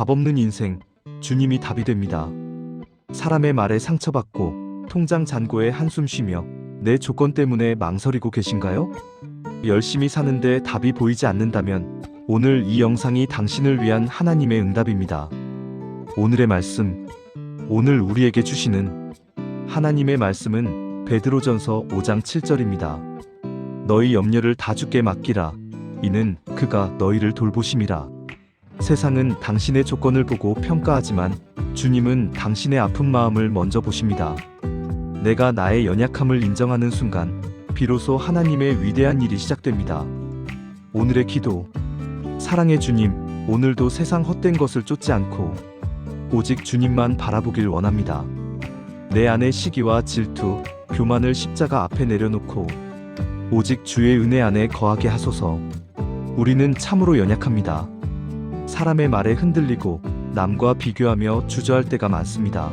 답없는 인생, 주님이 답이 됩니다. 사람의 말에 상처받고 통장 잔고에 한숨 쉬며 내 조건 때문에 망설이고 계신가요? 열심히 사는데 답이 보이지 않는다면 오늘 이 영상이 당신을 위한 하나님의 응답입니다. 오늘의 말씀, 오늘 우리에게 주시는 하나님의 말씀은 베드로전서 5장 7절입니다. 너희 염려를 다 주께 맡기라. 이는 그가 너희를 돌보심이라. 세상은 당신의 조건을 보고 평가하지만 주님은 당신의 아픈 마음을 먼저 보십니다. 내가 나의 연약함을 인정하는 순간 비로소 하나님의 위대한 일이 시작됩니다. 오늘의 기도. 사랑의 주님, 오늘도 세상 헛된 것을 쫓지 않고 오직 주님만 바라보길 원합니다. 내 안의 시기와 질투, 교만을 십자가 앞에 내려놓고 오직 주의 은혜 안에 거하게 하소서. 우리는 참으로 연약합니다. 사람의 말에 흔들리고 남과 비교하며 주저할 때가 많습니다.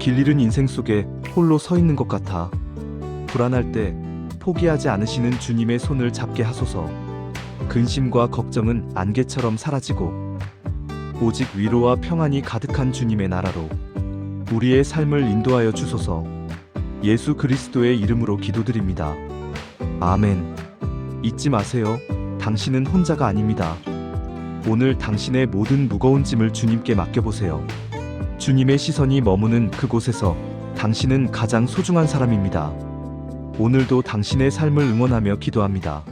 길 잃은 인생 속에 홀로 서 있는 것 같아 불안할 때 포기하지 않으시는 주님의 손을 잡게 하소서. 근심과 걱정은 안개처럼 사라지고 오직 위로와 평안이 가득한 주님의 나라로 우리의 삶을 인도하여 주소서. 예수 그리스도의 이름으로 기도드립니다. 아멘. 잊지 마세요. 당신은 혼자가 아닙니다. 오늘 당신의 모든 무거운 짐을 주님께 맡겨보세요. 주님의 시선이 머무는 그곳에서 당신은 가장 소중한 사람입니다. 오늘도 당신의 삶을 응원하며 기도합니다.